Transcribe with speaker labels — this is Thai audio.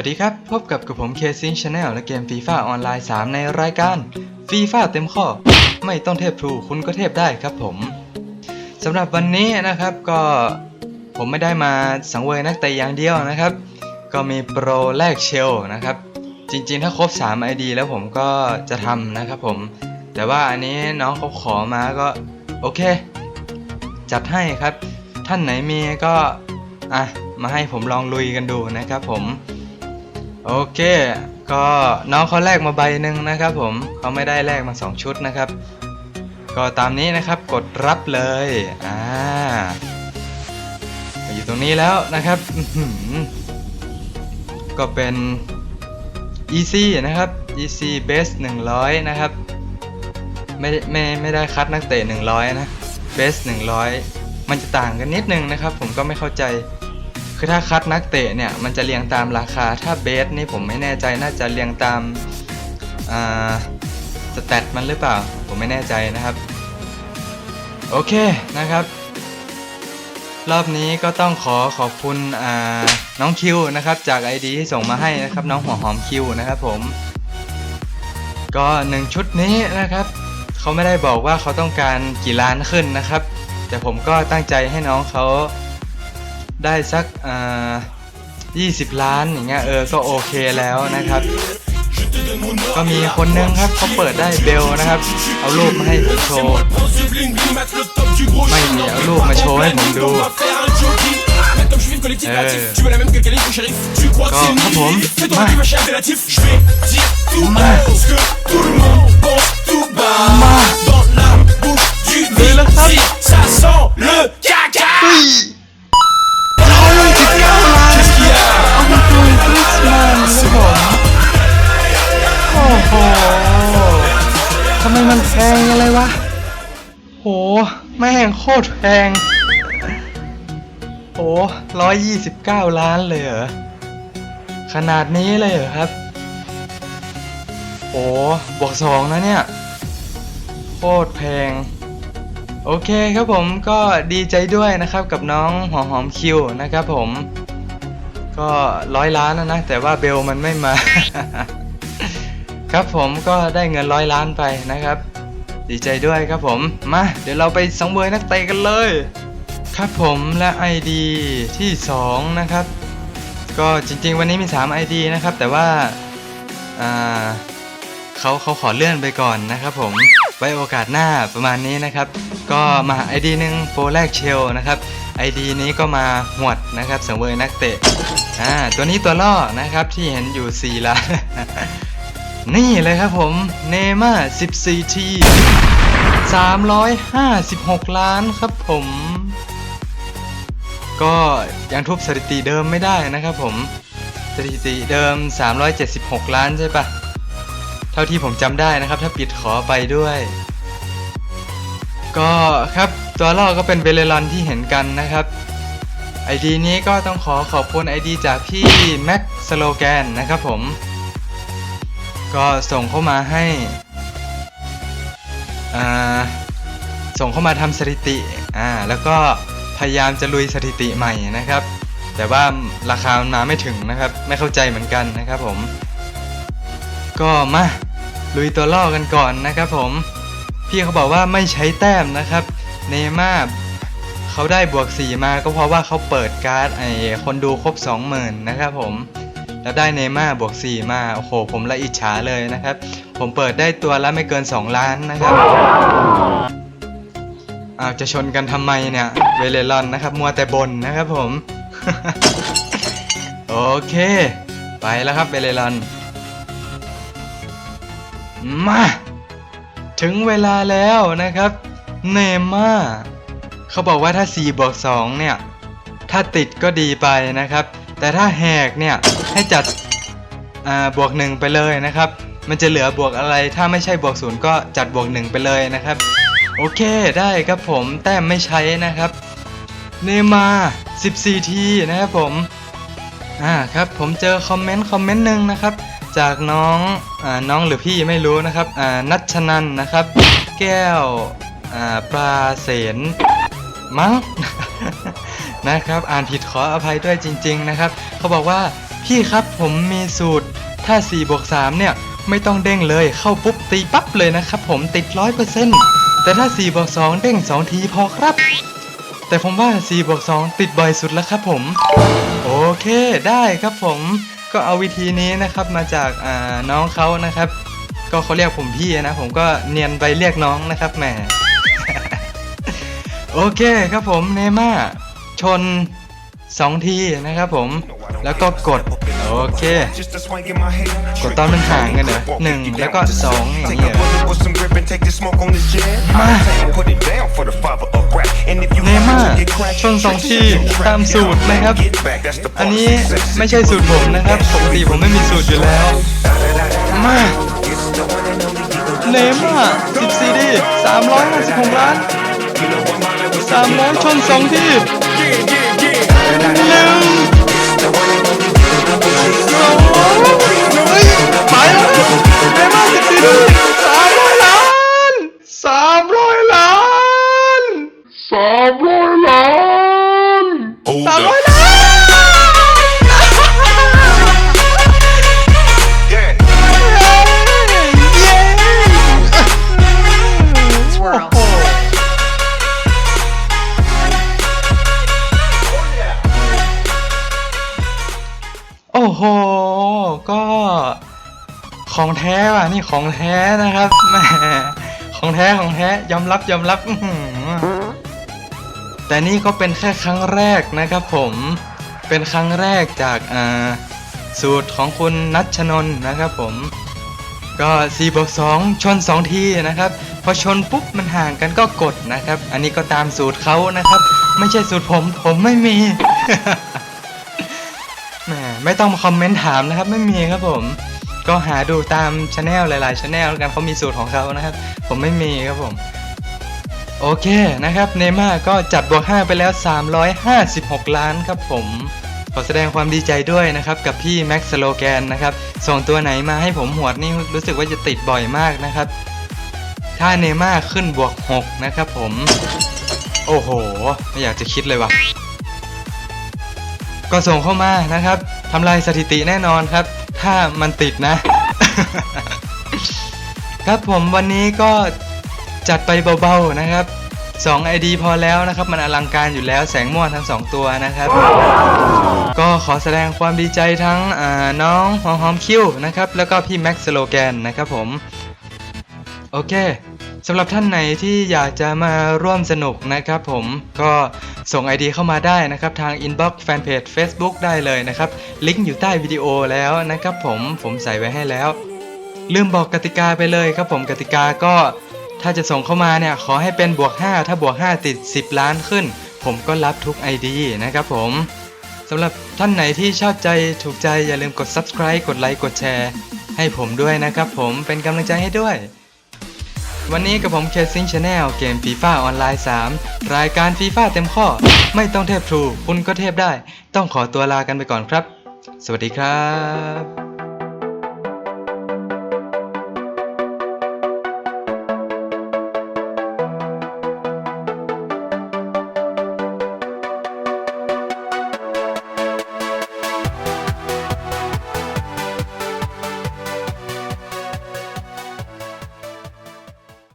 Speaker 1: สวัสดีครับ พบกับกับผมเคซิงชาแนลและเกมฟีฟ่าออนไลน์ 3 ในรายการฟีฟ่าเต็มข้อ ไม่ต้องเทพทรูคุณก็เทพได้ครับผมสำหรับวันนี้นะครับก็ผมไม่ได้มาสังเวยนักเตะอย่างเดียวนะครับ ก็มีโปรแลกเชลนะครับ จริงๆถ้าครบ 3 ID แล้วผมก็จะทำนะครับผม แต่ว่าอันนี้น้องเขาขอมาก็โอเค จัดให้ครับ ท่านไหนมีก็อะมาให้ผมลองลุยกันดูนะครับผม โอเค ก็น้องเขาแลกมาใบหนึ่งนะครับผมเขาไม่ได้แลกมา 2 ชุดนะครับ ก็ตามนี้นะครับกดรับเลยอ่าอยู่ตรงนี้แล้วนะครับ ก็เป็น easy นะครับ easy base 100 นะครับ ไม่ได้ไม่ไม่ได้คัดนักเตะ 100 นะ base 100 มันจะต่างกันนิดนึงนะครับ ผมก็ไม่เข้าใจ คือถ้าคัดนักเตะเนี่ยมันจะเรียงตามราคาถ้าเบสนี่ผมไม่แน่ใจน่าจะเรียงตามาสแตทมันหรือเปล่า ผมไม่แน่ใจนะครับ โอเคนะครับ รอบนี้ก็ต้องขอขอบคุณน้องคิวนะครับ จาก ID ที่ส่งมาให้นะครับ น้องหัวหอมคิวนะครับผมก็หนึ่งชุดนี้นะครับเขาไม่ได้บอกว่าเขาต้องการกี่ล้านขึ้นนะครับ แต่ผมก็ตั้งใจให้น้องเขา ได้สักอ่า20 ล้านอย่างเงี้ยเออก็โอเคแล้วนะครับก็มีคนนึงครับเขาเปิดได้เบลนะครับ เอารูปมาให้ผมโชว์ ไม่มีเอารูปมาโชว์ให้ผมดู เออก็ครับผมมามามา วะ โห แม่งโคตรแพง โหร้อยยี่สิบเก้าล้านเลยเหรอ ขนาดนี้เลยเหรอครับโอ้บวกสองนะเนี่ย โคตรแพง โอเคครับผมก็ดีใจด้วยนะครับกับน้องหัวหอมคิวนะครับผม ก็ร้อยล้านแล้วนะ แต่ว่าเบลมันไม่มาครับผมก็ได้เงินร้อยล้านไปนะครับ ดีใจด้วยครับผม มา เดี๋ยวเราไปสังเวยนักเตะกันเลย ครับผมและ ID ที่ 2 นะครับ ก็จริงๆ วันนี้มี 3 ID นะครับ แต่ว่าอ่าเขาเขาขอเลื่อนไปก่อนนะครับผม ไว้โอกาสหน้าประมาณนี้นะครับ ก็มา ID หนึ่งโปรแรกเชลนะครับ ID นี้ก็มาหวดนะครับสังเวยนักเตะอ่าตัวนี้ตัวล่อนะครับที่เห็นอยู่4ล้าน นี่เลยครับผมเนม่า 14ที356 ล้านครับผม ก็ยังทุบสถิติเดิมไม่ได้นะครับผม สถิติเดิม 376 ล้านใช่ปะเท่าที่ผมจำได้นะครับ ถ้าปิดขอไปด้วย ก็ครับตัวล่อก็เป็นเวเลรอนที่เห็นกันนะครับ ID นี้ก็ต้องขอขอบคุณ ID จากพี่แม็กสโลแกนนะครับผม ก็ส่งเข้ามาให้อ่าส่งเข้ามาทำสถิติอ่าแล้วก็พยายามจะลุยสถิติใหม่นะครับ แต่ว่าราคามันาไม่ถึงนะครับ ไม่เข้าใจเหมือนกันนะครับผม ก็มาลุยตัวล่อกันก่อนนะครับผม พี่เขาบอกว่าไม่ใช้แต้มนะครับ เนม่าเขาได้บวก 4 มาก็เพราะว่าเขาเปิดการ์ดไอคนดูครบ 20,000 นะครับผม แล้วได้เนม่าบวก4มาโอ้โห ผมละอิจฉาเลยนะครับ ผมเปิดได้ตัวละไม่เกิน 2 ล้านนะครับอาจะชนกันทำไมเนี่ย เวเลรอนนะครับ มัวแต่บนนะครับผม โอเค ไปแล้วครับเวเลรอน มา ถึงเวลาแล้วนะครับเนม่าเขาบอกว่าถ้า4บวก2เนี่ย ถ้าติดก็ดีไปนะครับ แต่ถ้าแหกเนี่ย ให้จัดอ่าบวก1ไปเลยนะครับ มันจะเหลือบวกอะไร ถ้าไม่ใช่บวก0ก็จัดบวก1ไปเลยนะครับ โอเคได้ครับผมแต้มไม่ใช้นะครับเนมา 14 ทีนะครับผม อ่าครับผมเจอคอมเมนต์คอมเมนต์หนึ่งนะครับ จากน้องอ่าน้องหรือพี่ไม่รู้นะครับอ่านัชนันนะครับ แก้วอ่าปลาเสนมั้งนะครับ อ่านผิดขออภัยด้วยจริง ๆนะครับ เขาบอกว่า พี่ครับผมมีสูตร ถ้า4บวก3เนี่ยไม่ต้องเด้งเลยเข้าปุ๊บตีปั๊บเลยนะครับผมติด100%แต่ถ้า4บวก2เด้ง 2 ทีพอครับ แต่ผมว่า4บวก2ติดบ่อยสุดแล้วครับผม โอเคได้ครับผมก็เอาวิธีนี้นะครับมาจากาน้องเขานะครับ ก็เขาเรียกผมพี่นะ ผมก็เนียนไปเรียกน้องนะครับแหมโอเคครับผมเนม่าชน 2 ทีนะครับผมแล้วก็กด โอเค กดตอนมันห่างกันเหรอหนึ่งแล้วก็สองอย่างเงี้ยมาเนม่าชนสองทีตามสูตรนะครับ อันนี้ไม่ใช่สูตรผมนะครับปกติผมไม่มีสูตรอยู่แล้วมาเนม่า14ดี356ล้าน300ชนสองทีหนึ่ง โอ้โห ก็ของแท้ว่ะนี่ของแท้นะครับแหมของแท้ของแท้ยอมรับยอมรับแต่นี่ก็เป็นแค่ครั้งแรกนะครับผมเป็นครั้งแรกจากอ่าสูตรของคุณนัชชนน์นะครับผมก็4บวก2ชน 2 ทีนะครับ พอชนปุ๊บมันห่างกันก็กดนะครับ อันนี้ก็ตามสูตรเขานะครับ ไม่ใช่สูตรผมผมไม่มี ไม่ต้องมาคอมเมนต์ถามนะครับ ไม่มีครับผม ก็หาดูตามช anel หลายๆช anel แล้วกันเขามีสูตรของเขานะครับ ผมไม่มีครับผม โอเคนะครับเนม่าก็จัดบวก 5 ไปแล้ว 356 ล้านครับผมขอแสดงความดีใจด้วยนะครับ กับพี่แม็กซ์โลแกนนะครับ ส่งตัวไหนมาให้ผมหวดนี่รู้สึกว่าจะติดบ่อยมากนะครับ ถ้าเนม่าขึ้นบวก 6 นะครับผม โอ้โห ไม่อยากจะคิดเลยว่ะก็ส่งเข้ามานะครับ ทำลายสถิติแน่นอนครับ ถ้ามันติดนะ ครับผมวันนี้ก็จัดไปเบาๆนะครับ2 ID พอแล้วนะครับ มันอลังการอยู่แล้วแสงม่วนทั้ง 2 ตัวนะครับ ก็ขอแสดงความดีใจทั้งน้องหอมหอมคิวนะครับ แล้วก็พี่แม็กซ์สโลแกนนะครับผม โอเค สำหรับท่านไหนที่อยากจะมาร่วมสนุกนะครับผมก็ส่ง ID เข้ามาได้นะครับทาง Inbox Fanpage Facebook ได้เลยนะครับ ลิงก์อยู่ใต้วิดีโอแล้วนะครับผมผมใส่ไว้ให้แล้ว ลืมบอกกติกาไปเลยครับผมกติกาก็ถ้าจะส่งเข้ามาเนี่ยขอให้เป็นบวก 5 ถ้าบวก 5 ติด 10 ล้านขึ้น ผมก็รับทุก ID นะครับผมสำหรับท่านไหนที่ชอบใจถูกใจอย่าลืมกด subscribe กดไลค์กดแชร์ ให้ผมด้วยนะครับผมเป็นกำลังใจให้ด้วย วันนี้กับผมเคซิงชาแนลเกมฟีฟ่าออนไลน์ 3 รายการฟีฟ่าเต็มข้อ ไม่ต้องเทพทรู คุณก็เทพได้ ต้องขอตัวลากันไปก่อนครับ สวัสดีครับ